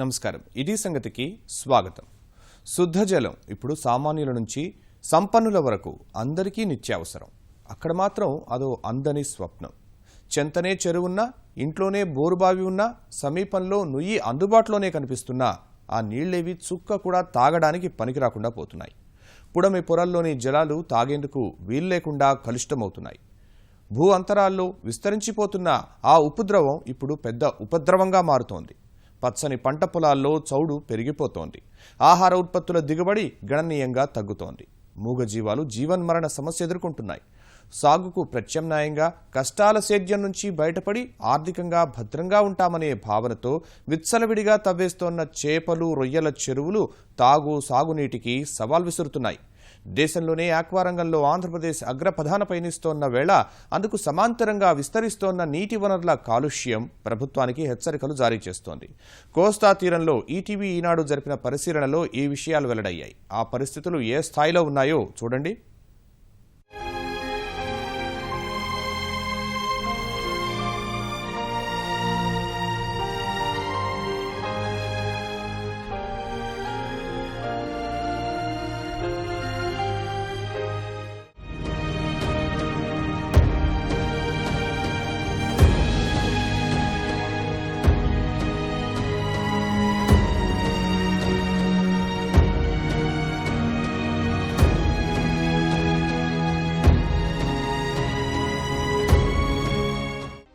నమస్కారం. ఇది సంగతికి స్వాగతం. శుద్ధ జలం ఇప్పుడు సామాన్యుల నుంచి సంపన్నుల వరకు అందరికీ నిత్యావసరం. అక్కడ మాత్రం అదో అందని స్వప్నం. చెంతనే చెరువున్నా ఇంట్లోనే బోరుబావి ఉన్నా సమీపంలో నుయ్యి అందుబాటులోనే కనిపిస్తున్నా ఆ నీళ్ళేవి చుక్క కూడా తాగడానికి పనికి రాకుండా పోతున్నాయి. పుడమి పొరల్లోని జలాలు తాగేందుకు వీల్లేకుండా కలుషితమవుతున్నాయి. భూ అంతరాల్లో విస్తరించిపోతున్న ఆ ఉపద్రవం ఇప్పుడు పెద్ద ఉపద్రవంగా మారుతోంది. పచ్చని పంట పొలాల్లో చౌడు పెరిగిపోతోంది. ఆహార ఉత్పత్తుల దిగుబడి గణనీయంగా తగ్గుతోంది. మూగజీవాలు జీవన్మరణ సమస్య ఎదుర్కొంటున్నాయి. సాగుకు ప్రత్యామ్నాయంగా కష్టాల సేద్యం నుంచి బయటపడి ఆర్థికంగా భద్రంగా ఉంటామనే భావనతో విచ్చలవిడిగా తవ్వేస్తోన్న చేపలు రొయ్యల చెరువులు తాగు సాగునీటికి సవాల్ విసురుతున్నాయి. దేశంలోనే ఆక్వా రంగంలో ఆంధ్రప్రదేశ్ అగ్రప్రధాన పయనిస్తోన్న వేళ అందుకు సమాంతరంగా విస్తరిస్తోన్న నీటి వనరుల కాలుష్యం ప్రభుత్వానికి హెచ్చరికలు జారీ చేస్తోంది. కోస్తా తీరంలో ఈటీవీ ఈనాడు జరిపిన పరిశీలనలో ఈ విషయాలు వెల్లడయ్యాయి. ఆ పరిస్థితులు ఏ స్థాయిలో ఉన్నాయో చూడండి.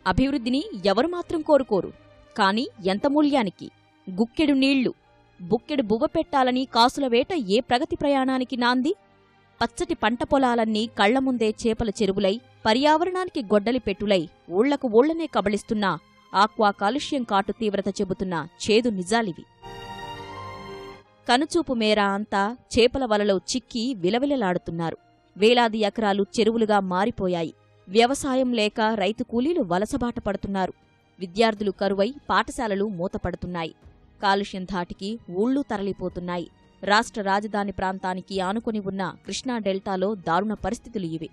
అభివృద్ధిని ఎవరు మాత్రం కోరుకోరు. కాని ఎంత మూల్యానికి? గుక్కెడు నీళ్ళు. బుక్కెడు బువ్వ పెట్టాలని కాసుల వేట ఏ ప్రగతి ప్రయాణానికి నాంది? పచ్చటి పంట పొలాలన్నీ కళ్ళ ముందే చేపల చెరువులై పర్యావరణానికి గొడ్డలి పెట్టులై ఊళ్ళకు ఊళ్ళనే కబళిస్తున్నా ఆక్వా కాలుష్యం కాటు తీవ్రత చెబుతున్న చేదు నిజాలివి. కనుచూపు మేర అంతా చేపల వలలో చిక్కి విలవిలలాడుతున్నారు. వేలాది ఎకరాలు చెరువులుగా మారిపోయాయి. వ్యవసాయం లేక రైతు కూలీలు వలసబాట పడుతున్నారు. విద్యార్థులు కరువై పాఠశాలలు మూతపడుతున్నాయి. కాలుష్యం ధాటికి ఊళ్ళు తరలిపోతున్నాయి. రాష్ట్ర రాజధాని ప్రాంతానికి ఆనుకొని ఉన్న కృష్ణా డెల్టాలో దారుణ పరిస్థితులు ఇవి.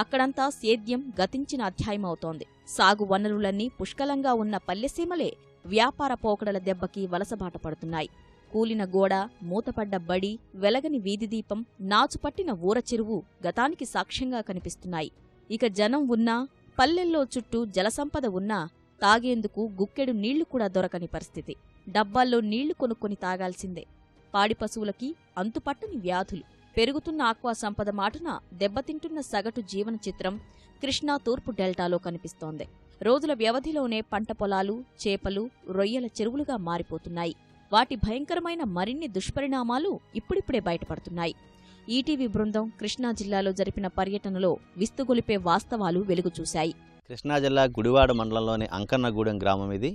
అక్కడంతా సేద్యం గతించిన అధ్యాయమవుతోంది. సాగు వనరులన్నీ పుష్కలంగా ఉన్న పల్లెసీమలే వ్యాపార పోకడల దెబ్బకి వలసబాట పడుతున్నాయి. కూలిన గోడ మూతపడ్డ బడి వెలగని వీధిదీపం నాచుపట్టిన ఊర చెరువు గతానికి సాక్ష్యంగా కనిపిస్తున్నాయి. ఇక జనం ఉన్నా పల్లెల్లో చుట్టూ జలసంపద ఉన్నా తాగేందుకు గుక్కెడు నీళ్ళు కూడా దొరకని పరిస్థితి. డబ్బాల్లో నీళ్ళు కొనుక్కొని తాగాల్సిందే. పాడి పశువులకి అంతుపట్టని వ్యాధులు. పెరుగుతున్న ఆక్వా సంపద మాటున దెబ్బతింటున్న సగటు జీవన చిత్రం కృష్ణా తూర్పు డెల్టాలో కనిపిస్తోంది. రోజుల వ్యవధిలోనే పంట పొలాలు చేపలు రొయ్యల చెరువులుగా మారిపోతున్నాయి. వాటి భయంకరమైన మరిన్ని దుష్పరిణామాలు ఇప్పుడిప్పుడే బయటపడుతున్నాయి. ఈటీవీ బృందం కృష్ణా జిల్లాలో జరిపిన పర్యటనలో విస్తుగొలిపే వాస్తవాలు వెలుగుచూశాయి. కృష్ణా జిల్లా గుడివాడ మండలంలోని అంకన్నగూడెం గ్రామం ఇది.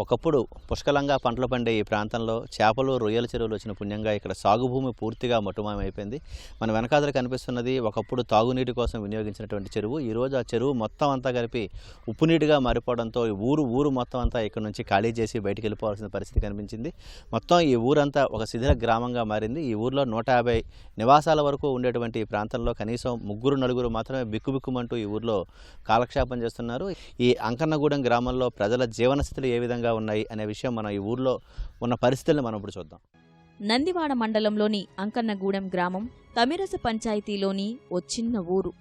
ఒకప్పుడు పుష్కలంగా పంటలు పండే ఈ ప్రాంతంలో చేపలు రొయ్యల చెరువులు వచ్చిన పుణ్యంగా ఇక్కడ సాగు భూమి పూర్తిగా మటుమాయమైపోయింది మన వెనకాదల కనిపిస్తున్నది ఒకప్పుడు తాగునీటి కోసం వినియోగించినటువంటి చెరువు. ఈరోజు ఆ చెరువు మొత్తం అంతా కలిపి ఉప్పు నీటిగా మారిపోవడంతో ఈ ఊరు ఊరు మొత్తం అంతా ఇక్కడ నుంచి ఖాళీ చేసి బయటికి వెళ్ళిపోవాల్సిన పరిస్థితి కనిపించింది. మొత్తం ఈ ఊరంతా ఒక శిథిల గ్రామంగా మారింది. ఈ ఊర్లో నూట యాభై నివాసాల వరకు ఉండేటువంటి ఈ ప్రాంతంలో కనీసం ముగ్గురు నలుగురు మాత్రమే బిక్కుబిక్కుమంటూ ఈ ఊర్లో కాలక్షేపం చేస్తున్నారు. ఈ అంకన్నగూడెం గ్రామంలో ప్రజల జీవనస్థితులు ఏ విధంగా ఉన్నాయి అనే విషయం మనం ఈ ఊర్లో ఉన్న పరిస్థితులను మనం ఇప్పుడు చూద్దాం. నందివాడ మండలంలోని అంకన్నగూడెం గ్రామం తమిరస పంచాయతీలోని ఓ చిన్న ఊరు.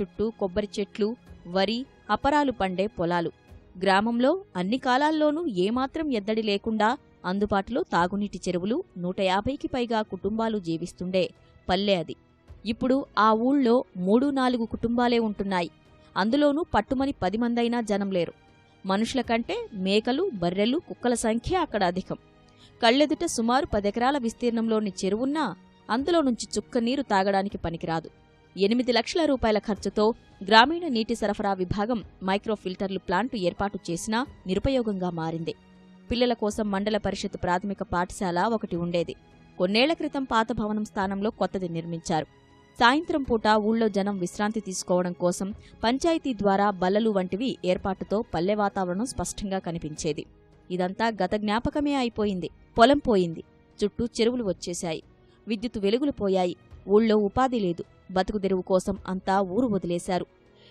చుట్టూ కొబ్బరి చెట్లు వరి అపరాలు పండే పొలాలు. గ్రామంలో అన్ని కాలాల్లోనూ ఏమాత్రం ఎద్దడి లేకుండా అందుబాటులో తాగునీటి చెరువులు నూట యాభైకి పైగా కుటుంబాలు జీవిస్తుండే పల్లె అది. ఇప్పుడు ఆ ఊళ్ళో మూడు నాలుగు కుటుంబాలే ఉంటున్నాయి. అందులోనూ పట్టుమని పది మందైనా జనం లేరు. మనుషుల కంటే మేకలు బర్రెలు కుక్కల సంఖ్య అక్కడ అధికం. కళ్ళెదుట సుమారు పదెకరాల విస్తీర్ణంలోని చెరువున్నా అందులో నుంచి చుక్క నీరు తాగడానికి పనికిరాదు. ఎనిమిది లక్షల రూపాయల ఖర్చుతో గ్రామీణ నీటి సరఫరా విభాగం మైక్రో ఫిల్టర్లు ప్లాంటు ఏర్పాటు చేసినా నిరుపయోగంగా మారింది. పిల్లల కోసం మండల పరిషత్ ప్రాథమిక పాఠశాల ఒకటి ఉండేది. కొన్నేళ్ళ క్రితం పాత భవనం స్థానంలో కొత్తది నిర్మించారు. సాయంత్రం పూట ఊళ్ళో జనం విశ్రాంతి తీసుకోవడం కోసం పంచాయతీ ద్వారా బల్లలు వంటివి ఏర్పాటుతో పల్లె వాతావరణం స్పష్టంగా కనిపించేది. ఇదంతా గత జ్ఞాపకమే అయిపోయింది. పొలం పోయింది. చుట్టూ చెరువులు వచ్చేశాయి. విద్యుత్ వెలుగులు పోయాయి. ఊళ్ళో ఉపాధి లేదు. బతుకుదెరువు కోసం అంతా ఊరు వదిలేశారు.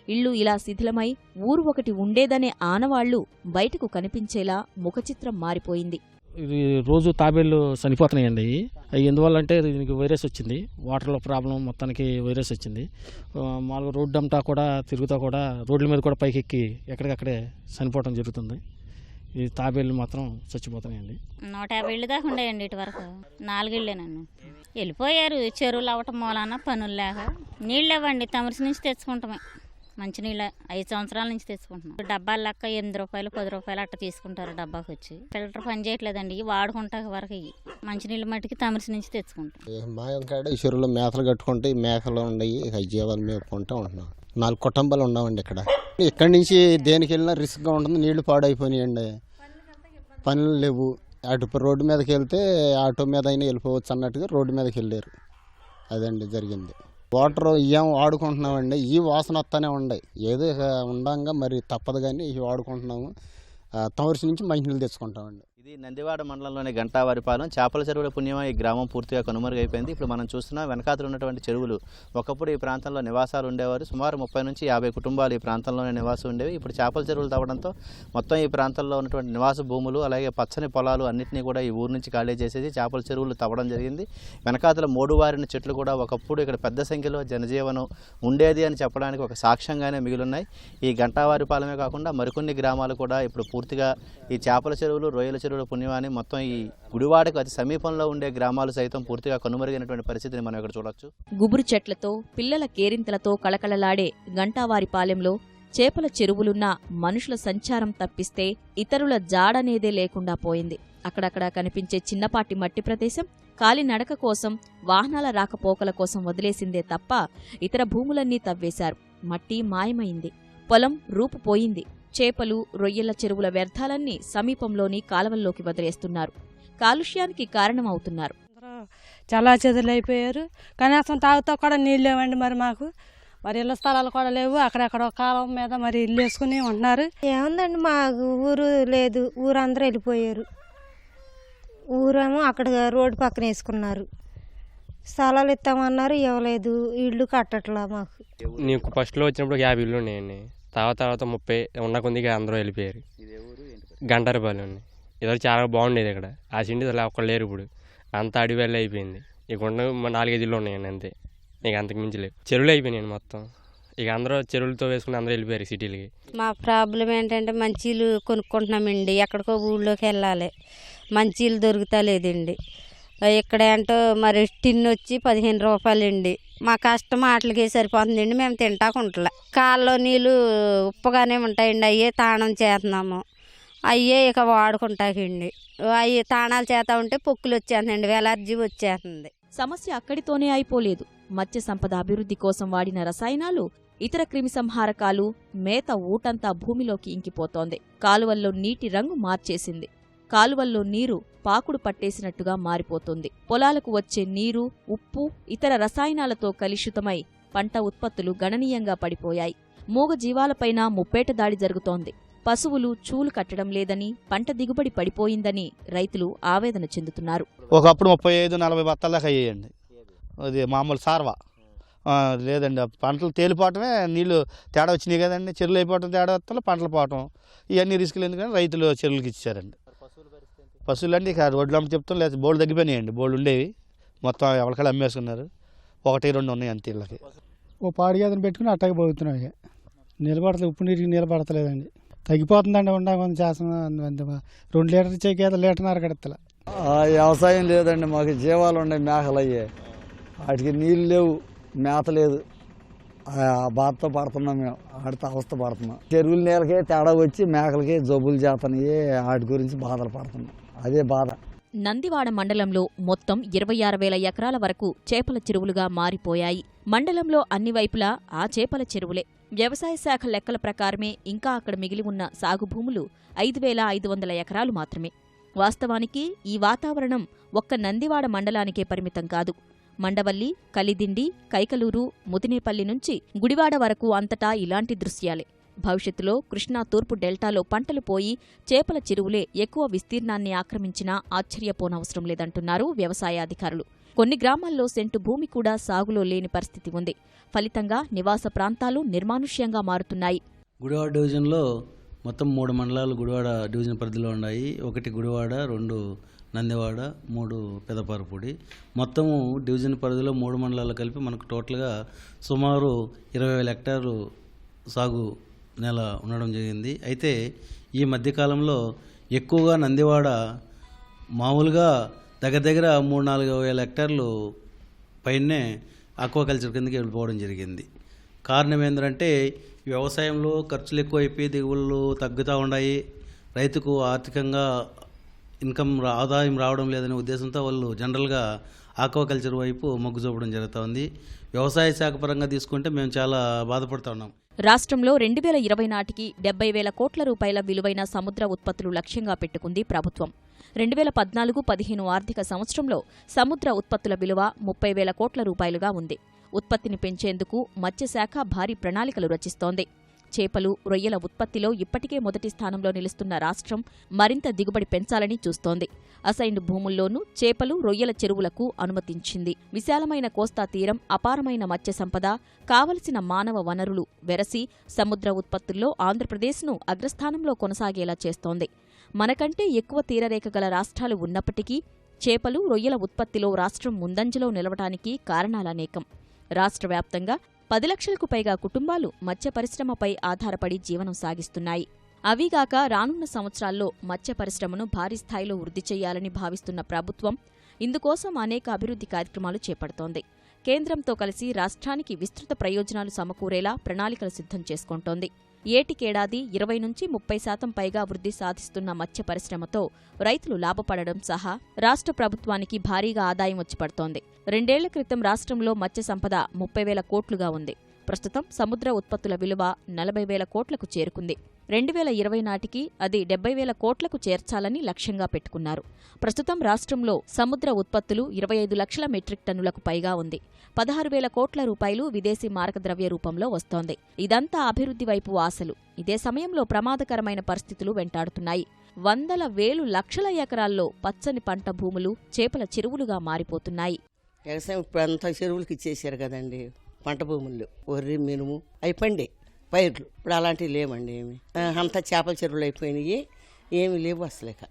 ఇల్లు ఇలా శిథిలమై ఊరు ఒకటి ఉండేదనే ఆనవాళ్ళు బయటకు కనిపించేలా ముఖచిత్రం మారిపోయింది. ఇది రోజు తాబేళ్ళు చనిపోతున్నాయండి అవి ఎందువల్ల అంటే దీనికి వైరస్ వచ్చింది. వాటర్లో ప్రాబ్లం మొత్తానికి వైరస్ వచ్చింది. మామూలుగా రోడ్డు అంతా కూడా తిరుగుతా కూడా రోడ్ల మీద కూడా పైకి ఎక్కి ఎక్కడికక్కడే చనిపోవడం జరుగుతుంది. ఈ తాబేళ్ళు మాత్రం చచ్చిపోతున్నాయండి. నూట యాభై ఇళ్ళు దాకా ఉండేయండి ఇటు వరకు. నాలుగిళ్ళే నన్ను. వెళ్ళిపోయారు. చెరువులు అవ్వటం మూలాన పనులు లేక నీళ్ళు ఇవ్వండి తమరిసి నుంచి తెచ్చుకుంటామే. మంచినీళ్ళ ఐదు సంవత్సరాల నుంచి తెచ్చుకుంటున్నాం. డబ్బాలు లెక్క ఎనిమిది రూపాయలు పది రూపాయలు అట్ట తీసుకుంటారు డబ్బాకి వచ్చి ఫిల్టర్ పని చేయట్లేదండి వాడుకుంటా వరకు ఇవి. మంచినీళ్ళ మట్టికి తమరిసి నుంచి తెచ్చుకుంటాం. మా కాడ ఈ చెరువులో మేతలు కట్టుకుంటే ఈ మేకలు ఉండయి జీవాలు మేపుకుంటూ ఉంటున్నాం. నాలుగు కుటుంబాలు ఉన్నామండి ఇక్కడ. ఇక్కడి నుంచి దేనికి వెళ్ళినా రిస్క్గా ఉంటుంది నీళ్ళు పాడైపోయినాయండి. పనులు లేవు. అటు రోడ్డు మీదకి వెళ్తే ఆటో మీద అయినా వెళ్ళిపోవచ్చు అన్నట్టుగా రోడ్డు మీదకి వెళ్ళారు. అదండి జరిగింది. వాటర్ ఏం వాడుకుంటున్నామండి? ఈ వాసన వస్తానే ఉన్నాయి ఏదో ఉండంగా మరి తప్పదు కానీ ఇవి వాడుకుంటున్నాము. తమరిసి నుంచి మంచినీళ్ళు తెచ్చుకుంటామండి. ఇది నందివాడ మండలంలోని గంటావారిపాలెం. చేపల చెరువుల పుణ్యమా ఈ గ్రామం పూర్తిగా కనుమరుగైపోయింది. ఇప్పుడు మనం చూస్తున్న వెనకాతలు ఉన్నటువంటి చెరువులు. ఒకప్పుడు ఈ ప్రాంతంలో నివాసాలు ఉండేవారు. సుమారు ముప్పై నుంచి యాభై కుటుంబాలు ఈ ప్రాంతంలోనే నివాసం ఉండేవి. ఇప్పుడు చేపల చెరువులు తవ్వడంతో మొత్తం ఈ ప్రాంతంలో ఉన్నటువంటి నివాస భూములు అలాగే పచ్చని పొలాలు అన్నింటినీ కూడా ఈ ఊరు నుంచి ఖాళీ చేసేసి చేపల చెరువులు తవ్వడం జరిగింది. వెనకాతల మోడువారిన చెట్లు కూడా ఒకప్పుడు ఇక్కడ పెద్ద సంఖ్యలో జనజీవనం ఉండేది అని చెప్పడానికి ఒక సాక్ష్యంగానే మిగిలిన్నాయి. ఈ గంటావారిపాలెమే కాకుండా మరికొన్ని గ్రామాలు కూడా ఇప్పుడు పూర్తిగా ఈ చేపల చెరువులు రొయ్యల చెరువులు పుణ్యమాని మొత్తం ఈ గుడివాడకు అతి సమీపంలో ఉండే గ్రామాలు సైతం పూర్తిగా కనుమరుగైనటువంటి పరిస్థితిని మనం ఇక్కడ చూడొచ్చు. గుబురు చెట్లతో పిల్లల కేరింతలతో కళకళలాడే గంటావారిపాలెంలో చేపల చెరువులున్న మనుషుల సంచారం తప్పిస్తే ఇతరుల జాడనేదే లేకుండా పోయింది. అక్కడక్కడ కనిపించే చిన్నపాటి మట్టి ప్రదేశం కాలినడక కోసం వాహనాల రాకపోకల కోసం వదిలేసిందే తప్ప ఇతర భూములన్నీ తవ్వేశారు. మట్టి మాయమైంది. పొలం రూపు పోయింది చేపలు రొయ్యల చెరువుల వ్యర్థాలన్నీ సమీపంలోని కాలవల్లోకి వదిలేస్తున్నారు. కాలుష్యానికి కారణమవుతున్నారు. అందరూ చాలా చెదులు అయిపోయారు కనీసం తాగుతా కూడా నీళ్ళు లేవండి మరి మాకు. మరి ఇళ్ళ స్థలాలు కూడా లేవు. అక్కడెక్కడ కాలం మీద మరి ఇల్లు వేసుకుని ఉంటున్నారు. ఏముందండి మాకు ఊరు లేదు. ఊరందరూ వెళ్ళిపోయారు. ఊరేమో అక్కడ రోడ్డు పక్కన వేసుకున్నారు. స్థలాలు ఇస్తామన్నారు ఇవ్వలేదు. ఇల్లు కట్టట్లా మాకు. నీకు ఫస్ట్లో వచ్చినప్పుడు యాభై ఇల్లు ఉన్నాయండి. తర్వాత తర్వాత ముప్పై ఉన్న కొద్దిగా అందరూ వెళ్ళిపోయారు. గంటారపాలెం అండి ఇదివరకు చాలా బాగుండేది ఇక్కడ. ఆ సిండి అసలు ఒక్కరు లేరు ఇప్పుడు. అంత అడవి వెళ్ళి అయిపోయింది. ఇక ఉన్న నాలుగైదు ఇల్లు ఉన్నాయండి అంతే. ఇక అంతకు మించి లేవు. చెరువులు అయిపోయినాయండి మొత్తం. ఇక అందరూ చెరువులతో వేసుకుని అందరూ వెళ్ళిపోయారు సిటీలకి. మా ప్రాబ్లం ఏంటంటే మంచీలు కొనుక్కుంటున్నామండి. ఎక్కడికో ఊళ్ళోకి వెళ్ళాలి. మంచీలు దొరుకుతా లేదండి ఇక్కడ ఏంటో మరి టిన్ వచ్చి పదిహేను రూపాయలండి. మా కష్టం ఆటలకి సరిపోతుందండి మేము తింటాకుంటలే కాల్లో నీళ్ళు ఉప్పగానే ఉంటాయండి అయ్యే తాణం చేస్తున్నాము. అయ్యే ఇక వాడుకుంటాకండి. అవి తాణాలు చేతా ఉంటే పొక్కులు వచ్చేస్తుందండి ఎలర్జీ వచ్చేస్తుంది. సమస్య అక్కడితోనే అయిపోలేదు. మత్స్య సంపద అభివృద్ధి కోసం వాడిన రసాయనాలు ఇతర క్రిమిసంహారకాలు మేత ఊటంతా భూమిలోకి ఇంకిపోతోంది. కాలువల్లో నీటి రంగు మార్చేసింది. కాలువల్లో నీరు పాకుడు పట్టేసినట్టుగా మారిపోతుంది. పొలాలకు వచ్చే నీరు ఉప్పు ఇతర రసాయనాలతో కలుషితమై పంట ఉత్పత్తులు గణనీయంగా పడిపోయాయి. మూగ జీవాలపైన ముప్పేట దాడి జరుగుతోంది. పశువులు చూలు కట్టడం లేదని పంట దిగుబడి పడిపోయిందని రైతులు ఆవేదన చెందుతున్నారు. ఒకప్పుడు ముప్పై ఐదు నలభై బత్తాల దాకా అయ్యేయండి అది మామూలు సార్వా. లేదండి పంటలు తేలిపోవటమే నీళ్ళు తేడా వచ్చినాయి కదండి. చెరువులు అయిపోవటం తేడా వస్తాలో పంటలు పోవటం. ఇవన్నీ రిస్కులు ఎందుకంటే రైతులు చెరువులకి ఇచ్చారండి. పశువులు అంటే ఇక రోడ్లు అమ్మ చెప్తాం లేదా బోర్డు తగ్గిపోయినాయండి. బోర్డు ఉండేవి. మొత్తం ఎవరికాళ్ళు అమ్మేసుకున్నారు. ఒకటి రెండు ఉన్నాయి అంతే వీళ్ళకి ఓ పాడి గేదెని పెట్టుకుని అట్టగా పోతున్నాం ఇక. నిలబడతలేదు ఉప్పు నీటికి నిలబడతలేదండి. తగ్గిపోతుందండి ఉండా కొంచెం చేస్తున్నాం అంత రెండు లీటర్ గేదె లీటర్న్నర కడతలే. వ్యవసాయం లేదండి. మాకు జీవాలు ఉన్నాయి మేకలు అయ్యే. వాటికి నీళ్ళు లేవు మేత లేదు. ఆ బాధతో పడుతున్నాం మేము. వాటితో అవస్థ పడుతున్నాం. చెరువుల నీళ్ళకే తేడా వచ్చి మేకలకి జబ్బులు చేతనయ్యి వాటి గురించి బాధలు పడుతున్నాం. అదే బాధ. నందివాడ మండలంలో మొత్తం ఇరవై ఆరు వేల ఎకరాల వరకు చేపల చెరువులుగా మారిపోయాయి. మండలంలో అన్ని వైపులా ఆ చేపల చెరువులే. వ్యవసాయ శాఖ లెక్కల ప్రకారమే ఇంకా అక్కడ మిగిలి ఉన్న సాగు భూములు ఐదు వేల ఐదు వందల ఎకరాలు మాత్రమే. వాస్తవానికి ఈ వాతావరణం ఒక్క నందివాడ మండలానికే పరిమితం కాదు. మండవల్లి కలిదిండి కైకలూరు ముదినేపల్లి నుంచి గుడివాడ వరకు అంతటా ఇలాంటి దృశ్యాలే. భవిష్యత్తులో కృష్ణా తూర్పు డెల్టాలో పంటలు పోయి చేపల చెరువులే ఎక్కువ విస్తీర్ణాన్ని ఆక్రమించినా ఆశ్చర్యపోనవసరం లేదంటున్నారు వ్యవసాయాధికారులు కొన్ని గ్రామాల్లో సెంటు భూమి కూడా సాగులో లేని పరిస్థితి ఉంది. ఫలితంగా నివాస ప్రాంతాలు నిర్మానుష్యంగా మారుతున్నాయి. గుడివాడ డివిజన్లో మొత్తం మూడు మండలాలు గుడివాడ డివిజన్ పరిధిలో ఉన్నాయి. ఒకటి గుడివాడ రెండు నందివాడ మూడు పెదపారపూడి. మొత్తము డివిజన్ పరిధిలో మూడు మండలాలు కలిపి మనకు టోటల్గా సుమారు ఇరవై వేల హెక్టార్లు సాగు నేల ఉండడం జరిగింది. అయితే ఈ మధ్యకాలంలో ఎక్కువగా నందివాడ మామూలుగా దగ్గర దగ్గర మూడు నాలుగు వేల హెక్టార్లు పైనే ఆక్వాకల్చర్ కిందకి వెళ్ళిపోవడం జరిగింది. కారణం ఏంటంటే వ్యవసాయంలో ఖర్చులు ఎక్కువైపోయి దిగుబడులు తగ్గుతూ ఉన్నాయి. రైతుకు ఆర్థికంగా ఇన్కమ్ ఆదాయం రావడం లేదనే ఉద్దేశంతో వాళ్ళు జనరల్గా ఆక్వాకల్చర్ వైపు మొగ్గు చూపడం జరుగుతూ ఉంది వ్యవసాయ శాఖ పరంగా తీసుకుంటే మేము చాలా బాధపడుతూ ఉన్నాం. రాష్ట్రంలో రెండు వేల ఇరవై నాటికి డెబ్బై వేల కోట్ల రూపాయల విలువైన సముద్ర ఉత్పత్తులు లక్ష్యంగా పెట్టుకుంది ప్రభుత్వం. రెండు వేల పద్నాలుగు పదిహేను ఆర్థిక సంవత్సరంలో సముద్ర ఉత్పత్తుల విలువ ముప్పై వేల కోట్ల రూపాయలుగా ఉంది. ఉత్పత్తిని పెంచేందుకు మత్స్యశాఖ భారీ ప్రణాళికలు రచిస్తోంది. చేపలు రొయ్యల ఉత్పత్తిలో ఇప్పటికే మొదటి స్థానంలో నిలుస్తున్న రాష్ట్రం మరింత దిగుబడి పెంచాలని చూస్తోంది. అసైన్డ్ భూముల్లోనూ చేపలు రొయ్యల చెరువులకు అనుమతించింది. విశాలమైన కోస్తా తీరం అపారమైన మత్స్య సంపద కావలసిన మానవ వనరులు వెరసి సముద్ర ఉత్పత్తుల్లో ఆంధ్రప్రదేశ్ను అగ్రస్థానంలో కొనసాగేలా చేస్తోంది. మనకంటే ఎక్కువ తీరరేఖ గల రాష్ట్రాలు ఉన్నప్పటికీ చేపలు రొయ్యల ఉత్పత్తిలో రాష్ట్రం ముందంజలో నిలవటానికి కారణాలనేకం రాష్ట్ర వ్యాప్తంగా పది లక్షలకు పైగా కుటుంబాలు మత్స్య పరిశ్రమపై ఆధారపడి జీవనం సాగిస్తున్నాయి. అవిగాక రానున్న సంవత్సరాల్లో మత్స్య పరిశ్రమను భారీ స్థాయిలో వృద్ధి చేయాలని భావిస్తున్న ప్రభుత్వం ఇందుకోసం అనేక అభివృద్ధి కార్యక్రమాలు చేపడుతోంది. కేంద్రంతో కలిసి రాష్ట్రానికి విస్తృత ప్రయోజనాలు సమకూరేలా ప్రణాళికలు సిద్ధం చేసుకుంటోంది. ఏటికేడాది ఇరవై నుంచి ముప్పై శాతం పైగా వృద్ధి సాధిస్తున్న మత్స్య పరిశ్రమతో రైతులు లాభపడడం సహా రాష్ట్ర ప్రభుత్వానికి భారీగా ఆదాయం వచ్చి పడుతోంది. రెండేళ్ళ క్రితం రాష్ట్రంలో మత్స్య సంపద ముప్పై వేల కోట్లుగా ఉంది. ప్రస్తుతం సముద్ర ఉత్పత్తుల విలువ నలభై వేల కోట్లకు చేరుకుంది. రెండు వేల ఇరవై నాటికి అది డెబ్బై వేల కోట్లకు చేర్చాలని లక్ష్యంగా పెట్టుకున్నారు. ప్రస్తుతం రాష్ట్రంలో సముద్ర ఉత్పత్తులు ఇరవై ఐదు లక్షల మెట్రిక్ టన్నులకు పైగా ఉంది. పదహారు వేల కోట్ల రూపాయలు విదేశీ మారకద్రవ్య రూపంలో వస్తోంది. ఇదంతా అభివృద్ధి వైపు ఆశలు. ఇదే సమయంలో ప్రమాదకరమైన పరిస్థితులు వెంటాడుతున్నాయి. వందల వేలు లక్షల ఎకరాల్లో పచ్చని పంట భూములు చేపల చెరువులుగా మారిపోతున్నాయి. వ్యవసాయం ఇప్పుడు అంతా చెరువులకు ఇచ్చేసారు కదండి. పంట భూముల్లో వరి మినుము అయిపోండి పైర్లు. ఇప్పుడు అలాంటివి లేవండి ఏమి. అంతా చేపల చెరువులు అయిపోయినాయి. ఏమి లేవు అసలేక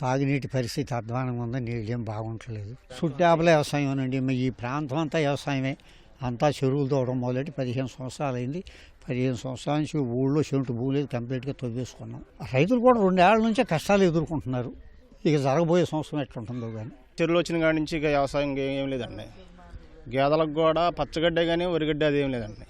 తాగునీటి పరిస్థితి అధ్వానంగా ఉంది? నీళ్ళు ఏం బాగుంటలేదు. చుట్టాపల వ్యవసాయం అండి ఈ ప్రాంతం అంతా వ్యవసాయమే. అంతా చెరువులు తోవడం మొదలెట్టి పదిహేను సంవత్సరాలు అయింది. పదిహేను సంవత్సరాల నుంచి ఊళ్ళో చెంటు భూలేదు కంప్లీట్గా తవ్వేసుకున్నాం. రైతులు కూడా రెండేళ్ళ నుంచే కష్టాలు ఎదుర్కొంటున్నారు. ఇక జరగబోయే సంవత్సరం ఎట్లుంటుందో కానీ చెరువులు వచ్చిన కాడి నుంచి ఇక వ్యవసాయం ఏం లేదండి. గేదెలకు కూడా పచ్చగడ్డే కానీ వరిగడ్డి అది ఏం లేదండి.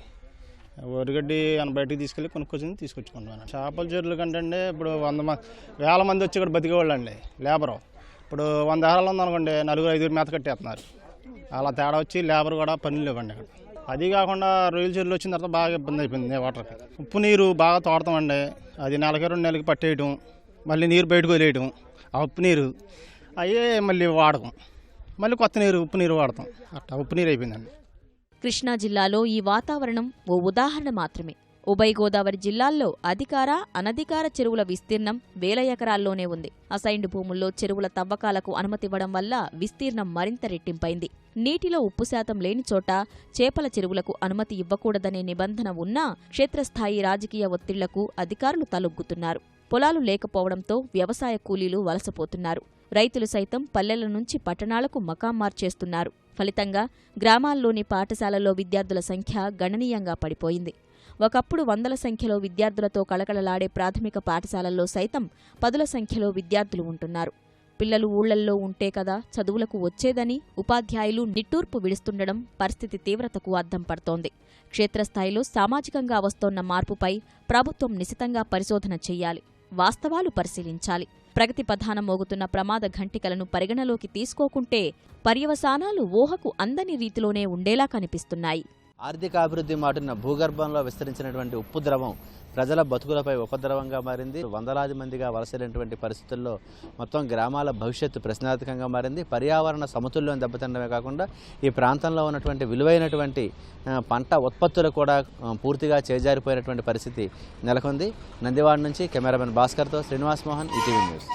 వరిగడ్డి అని బయటికి తీసుకెళ్ళి కొనుక్కొచ్చింది తీసుకొచ్చుకుంటున్నాను చేపల చెరువులు కంటే ఇప్పుడు వంద మంది వేల మంది వచ్చి ఇక్కడ బతికేవాళ్ళు అండి లేబరు. ఇప్పుడు వంద ఎకరాలు ఉందనుకోండి నలుగురు ఐదుగురు మేత కట్టేస్తున్నారు. అలా తేడా వచ్చి లేబర్ కూడా పనులు లేవండి ఇక్కడ అది కాకుండా రొయ్యల చెరువులు వచ్చిన తర్వాత బాగా ఇబ్బంది అయిపోయింది వాటర్కి. ఉప్పు నీరు బాగా తోడతామండి. అది నెలకి రెండు నెలలకి పట్టేయటం మళ్ళీ నీరు బయటకు వదిలేయటం ఆ ఉప్పు నీరు అయ్యే మళ్ళీ వాడకం. మళ్ళీ కొత్త నీరు ఉప్పు నీరు వాడతాం. అట్లా ఉప్పు నీరు అయిపోయిందండి. కృష్ణా జిల్లాలో ఈ వాతావరణం ఓ ఉదాహరణ మాత్రమే. ఉభయ గోదావరి జిల్లాల్లో అధికార అనధికార చెరువుల విస్తీర్ణం వేల ఎకరాల్లోనే ఉంది. అసైన్డ్ భూముల్లో చెరువుల తవ్వకాలకు అనుమతివ్వడం వల్ల విస్తీర్ణం మరింత రెట్టింపైంది. నీటిలో ఉప్పు శాతం లేని చోట చేపల చెరువులకు అనుమతి ఇవ్వకూడదనే నిబంధన ఉన్నా క్షేత్రస్థాయి రాజకీయ ఒత్తిళ్ళకు అధికారులు తలొగ్గుతున్నారు. పొలాలు లేకపోవడంతో వ్యవసాయ కూలీలు వలసపోతున్నారు. రైతులు సైతం పల్లెల నుంచి పట్టణాలకు మకాం మార్చేస్తున్నారు. ఫలితంగా గ్రామాల్లోని పాఠశాలల్లో విద్యార్థుల సంఖ్య గణనీయంగా పడిపోయింది. ఒకప్పుడు వందల సంఖ్యలో విద్యార్థులతో కళకళలాడే ప్రాథమిక పాఠశాలల్లో సైతం పదుల సంఖ్యలో విద్యార్థులు ఉంటున్నారు. పిల్లలు ఊళ్ళల్లో ఉంటే కదా చదువులకు వచ్చేదని ఉపాధ్యాయులు నిట్టూర్పు విడుస్తుండడం పరిస్థితి తీవ్రతకు అద్దం పడుతోంది. క్షేత్రస్థాయిలో సామాజికంగా వస్తోన్న మార్పుపై ప్రభుత్వం నిశితంగా పరిశోధన చెయ్యాలి వాస్తవాలు పరిశీలించాలి. ప్రగతి పథానం మోగుతున్న ప్రమాద ఘంటికలను పరిగణలోకి తీసుకోకుంటే పర్యవసానాలు ఊహకు అందని రీతిలోనే ఉండేలా కనిపిస్తున్నాయి. ఆర్థిక అభివృద్ధి మాటున భూగర్భంలో విస్తరించినటువంటి ఉప్పు ద్రవం ప్రజల బతుకులపై ఉపద్రవంగా మారింది. వందలాది మందిగా వలసలేనటువంటి పరిస్థితుల్లో మొత్తం గ్రామాల భవిష్యత్తు ప్రశ్నార్థకంగా మారింది. పర్యావరణ సమతుల్యం దెబ్బతినడమే కాకుండా ఈ ప్రాంతంలో ఉన్నటువంటి విలువైనటువంటి పంట ఉత్పత్తులు కూడా పూర్తిగా చేజారిపోయినటువంటి పరిస్థితి నెలకొంది. నందివాడ నుంచి కెమెరామెన్ భాస్కర్తో శ్రీనివాస్ మోహన్ ఈటీవీ న్యూస్.